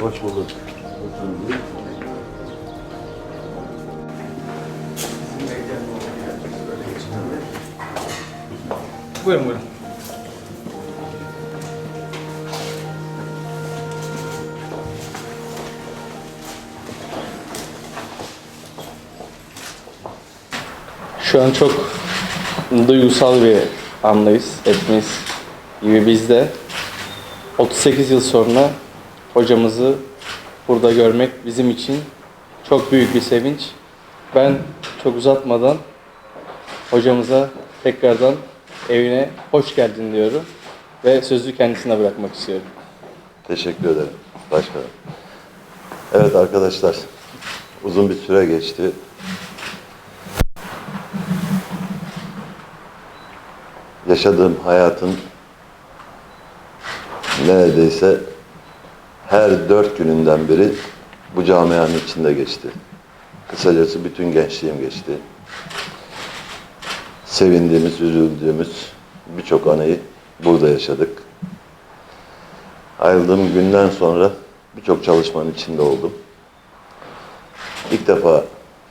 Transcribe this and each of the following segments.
Hoş bulduk. Hoş bulduk. Buyurun buyurun. Şu an çok duygusal bir andayız hepimiz gibi biz de. 38 yıl sonra hocamızı burada görmek bizim için çok büyük bir sevinç. Ben çok uzatmadan hocamıza tekrardan evine hoş geldin diyorum ve sözü kendisine bırakmak istiyorum. Teşekkür ederim başkanım. Evet arkadaşlar, uzun bir süre geçti. Yaşadığım hayatın neredeyse her dört gününden biri bu camianın içinde geçti. Kısacası bütün gençliğim geçti. Sevindiğimiz, üzüldüğümüz birçok anıyı burada yaşadık. Ayrıldığım günden sonra birçok çalışmanın içinde oldum. İlk defa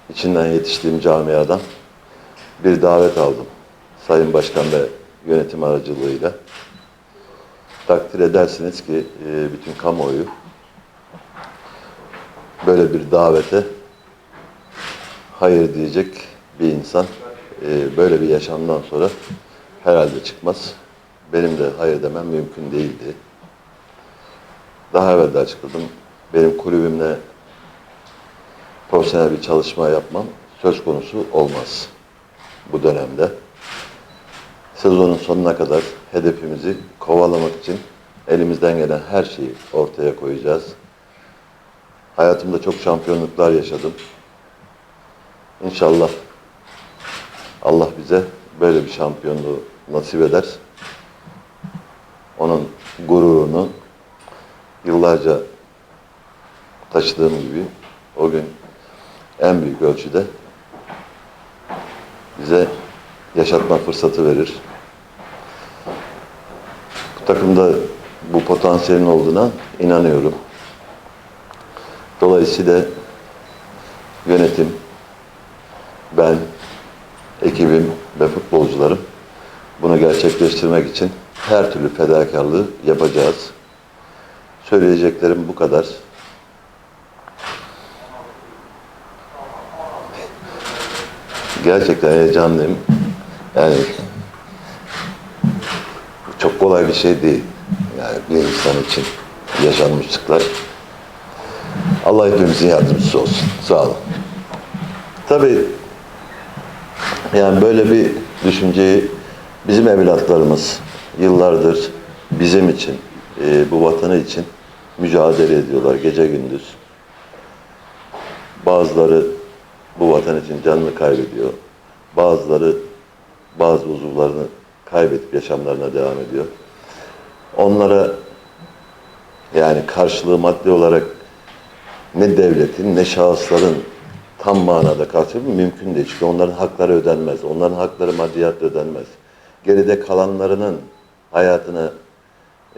içinden yetiştiğim camiadan bir davet aldım. Sayın Başkan ve yönetim aracılığıyla. Takdir edersiniz ki e, bütün kamuoyu böyle bir davete hayır diyecek bir insan e, böyle bir yaşamdan sonra herhalde çıkmaz. Benim de hayır demem mümkün değildi. Daha evvel de açıkladım. Benim kulübümle profesyonel bir çalışma yapmam söz konusu olmaz bu dönemde. Sezonun sonuna kadar hedefimizi kovalamak için elimizden gelen her şeyi ortaya koyacağız. Hayatımda çok şampiyonluklar yaşadım. İnşallah Allah bize böyle bir şampiyonluğu nasip eder. Onun gururunu yıllarca taşıdığım gibi o gün en büyük ölçüde bize yaşatma fırsatı verir. Bu takımda bu potansiyelin olduğuna inanıyorum. Dolayısıyla yönetim, ben, ekibim ve futbolcularım bunu gerçekleştirmek için her türlü fedakarlığı yapacağız. Söyleyeceklerim bu kadar. Gerçekten heyecanlıyım. Yani çok kolay bir şey değil. Yani bir insan için yaşanmışlıklar. Allah hepimizin yardımcısı olsun. Sağ olun. Tabii yani böyle bir düşünceyi bizim evlatlarımız yıllardır bizim için, e, bu vatanı için mücadele ediyorlar gece gündüz. Bazıları bu vatan için canını kaybediyor. Bazıları bazı uzuvlarını kaybedip yaşamlarına devam ediyor. Onlara yani karşılığı maddi olarak ne devletin ne şahısların tam manada karşılığı mümkün değil. Çünkü onların hakları ödenmez. Onların hakları maddiyat ödenmez. Geride kalanlarının hayatına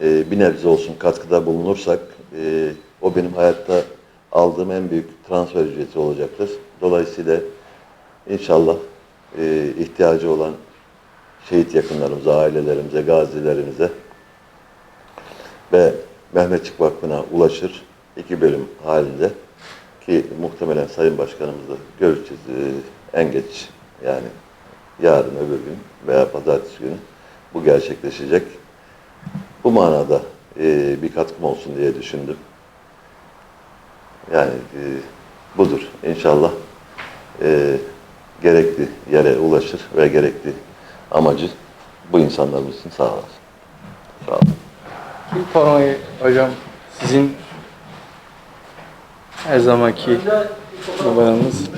e, bir nebze olsun katkıda bulunursak e, o benim hayatta aldığım en büyük transfer ücreti olacaktır. Dolayısıyla inşallah e, ihtiyacı olan şehit yakınlarımıza, ailelerimize, gazilerimize ve Mehmetçik Vakfı'na ulaşır. iki bölüm halinde ki muhtemelen Sayın Başkanımızla görüşeceğiz en geç yani yarın öbür gün veya pazartesi günü bu gerçekleşecek. Bu manada e, bir katkım olsun diye düşündüm. Yani e, budur. İnşallah e, gerekli yere ulaşır ve gerekli amacı bu insanlarımız için sağlar. Sağ olun. Formayı hocam sizin her zamanki numaranız.